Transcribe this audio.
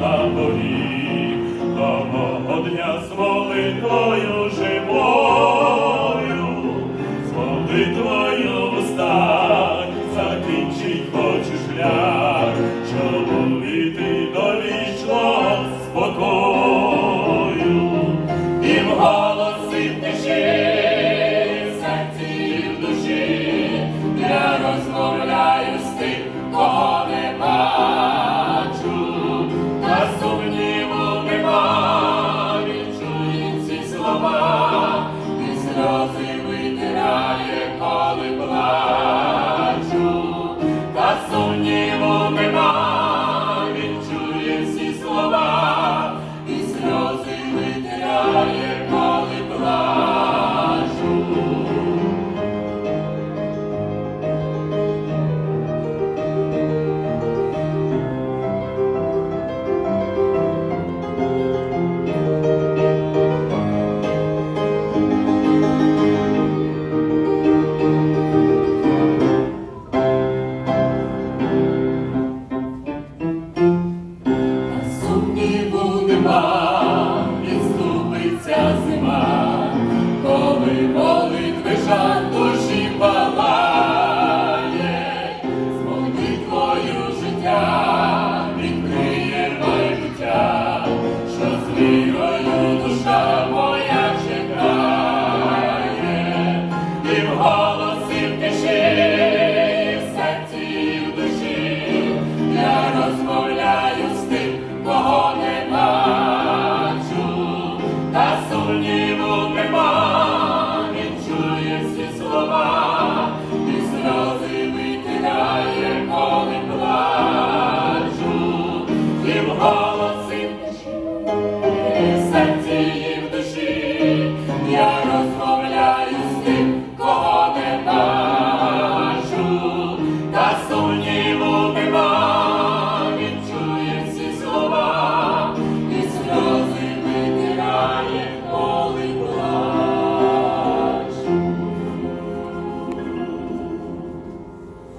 на поріг того дня з молитвою живою, з молитвою встань, закінчить хочу шлях, щоб увійти до Jehovah.